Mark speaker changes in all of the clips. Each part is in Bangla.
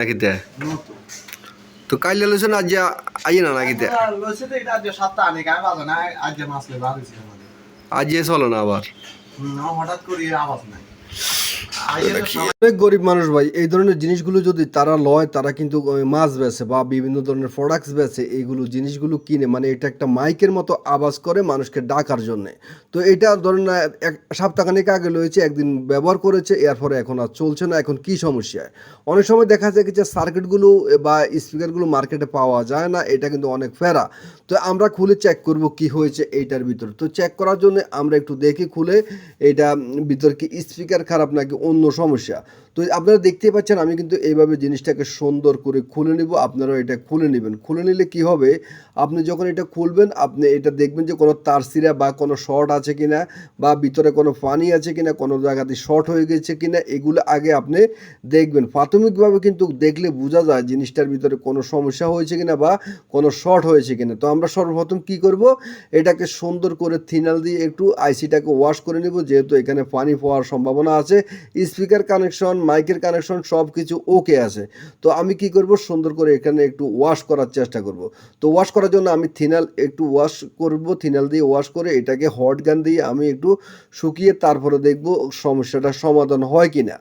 Speaker 1: নাকিতে
Speaker 2: নতুন।
Speaker 1: তো কাইলে লইছেন আজ আইয়ে না নাকিতে
Speaker 2: লইছে তো এটা আজ সাতটা আনে গায়ে বাজে না আজ মাছ লই
Speaker 1: আজ চলো না আবার?
Speaker 2: হঠাৎ করে আওয়াজ নাই। তো
Speaker 3: অনেক গরিব মানুষ ভাই এই ধরনের জিনিসগুলো যদি তারা লয় তারা কিন্তু মাছ বেচে বা বিভিন্ন ধরনের প্রোডাক্টস বেচে এইগুলো জিনিসগুলো কিনে মানে এটা একটা মাইকের মতো আওয়াজ করে মানুষকে ডাকার জন্য। তো এটা ধরেন না এক সপ্তাহখানেক আগে রয়েছে একদিন ব্যবহার করেছে এরপরে এখন আর চলছে না এখন কি সমস্যা? অনেক সময় দেখা যায় কি যে সার্কিটগুলো বা স্পিকারগুলো মার্কেটে পাওয়া যায় না এটা কিন্তু অনেক ফেরা। তো আমরা খুলে চেক করব কি হয়েছে এইটার ভিতর। তো চেক করার জন্য আমরা একটু দেখি খুলে এটা ভিতর কি স্পিকার খারাপ নাকি অন্য সমস্যা। তো আপনারা দেখতেই পাচ্ছেন, আমি কিন্তু এইভাবে জিনিসটাকে সুন্দর করে খুলে নিব। আপনারাও এটা খুলে নেবেন। খুলে নিলে কি হবে? আপনি যখন এটা খুলবেন, আপনি এটা দেখবেন যে কোনো তার সিরা বা কোনো শর্ট আছে কিনা বা ভিতরে কোনো পানি আছে কিনা, কোনো জায়গাতে শর্ট হয়ে গেছে কিনা, এগুলো আগে আপনি দেখবেন। প্রাথমিকভাবে কিন্তু দেখলে বোঝা যায় জিনিসটার ভিতরে কোনো সমস্যা হয়েছে কিনা বা কোনো শর্ট হয়েছে কিনা। তো আমরা সর্বপ্রথম কি করব? এটাকে সুন্দর করে থিনাল দিয়ে একটু আইসিটাকে ওয়াশ করে নেব, যেহেতু এখানে পানি পাওয়ার সম্ভাবনা আছে। স্পিকার কানেকশন মাইকের কানেকশন সব কিছু ওকে আছে। তো আমি কি করব? সুন্দর করে এখানে একটু ওয়াশ করার চেষ্টা করব। তো ওয়াশ করার জন্য আমি থিনাল একটু ওয়াশ করব থিনাল দিয়ে ওয়াশ করে এটাকে হট গান দিয়ে আমি একটু শুকিয়ে তারপরে দেখব সমস্যাটা সমাধান হয় কি না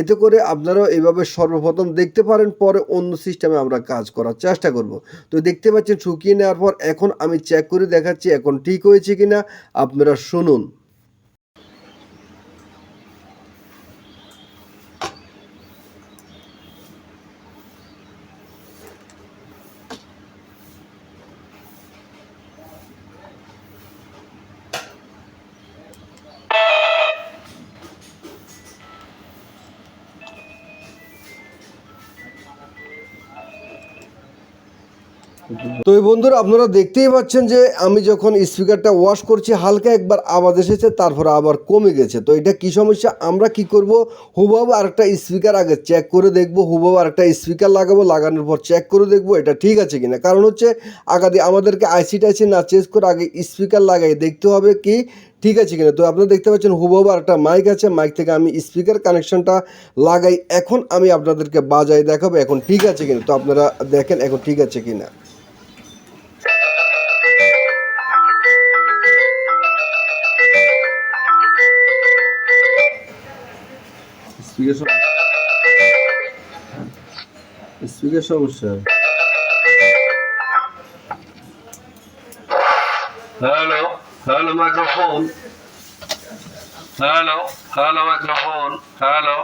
Speaker 3: এতে করে আপনারাও এভাবে সর্বপ্রথম দেখতে পারেন, পরে অন্য সিস্টেমে আমরা কাজ করার চেষ্টা করব। তো দেখতে পাচ্ছেন শুকিয়ে নেওয়ার পর এখন আমি চেক করে দেখাচ্ছি এখন ঠিক হয়েছে কি না আপনারা শুনুন। তো বন্ধুরা, আপনারা দেখতেই পাচ্ছেন যে আমি যখন স্পিকারটা ওয়াশ করছি, হালকা একবার আওয়াজ এসেছে, তারপরে আবার কমে গেছে। তো এটা কি সমস্যা? আমরা কি করব? হুবাব আরেকটা স্পিকার আগে চেক করে দেখব হুবাব আরেকটা স্পিকার লাগাবো, লাগানোর পর চেক করে দেখব, এটা ঠিক আছে কিনা। কারণ হচ্ছে আগাদি আমাদেরকে আইসি টাইসি না চেঞ্জ করে আগে স্পিকার লাগাই দেখতে হবে কি ঠিক আছে কিনা। তো আপনারা দেখতে পাচ্ছেন, হুবহু আর একটা মাইক আছে মাইক থেকে আমি স্পিকার কানেকশনটা লাগাই। এখন আমি আপনাদেরকে বাজাই দেখাবো, এখন ঠিক আছে কিনা। তো আপনারা দেখেন, এখন ঠিক আছে কিনা। স্পিকার সমস্যা স্পিকার সমস্যা
Speaker 4: Hello, hello microphone. Hello, hello microphone. Hello.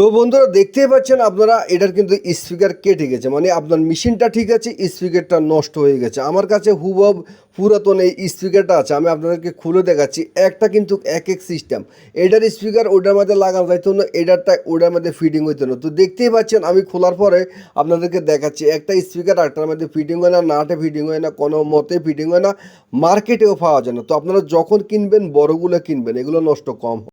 Speaker 3: তো বন্ধুরা দেখতেই পাচ্ছেন আপনারা, এটার কিন্তু স্পিকার কেটে গেছে। মানে আপনার মেশিনটা ঠিক আছে স্পিকারটা নষ্ট হয়ে গেছে। আমার কাছে হুবব পুরাতন এই স্পিকারটা আছে, আমি আপনাদেরকে খুলে দেখাচ্ছি। একটা কিন্তু এক এক সিস্টেম এটার স্পিকার ওটার মধ্যে লাগানো যাইতো না এটারটা ওটার মধ্যে ফিটিং হইতো না। তো দেখতেই পাচ্ছেন, আমি খোলার পরে আপনাদেরকে দেখাচ্ছি, একটা স্পিকার একটার মধ্যে ফিটিং হয় না, নাটে ফিটিং হয় না, কোনো মতে ফিটিং হয় না মার্কেটেও পাওয়া যায় না। তো আপনারা যখন কিনবেন, বড়গুলো কিনবেন, এগুলো নষ্ট কম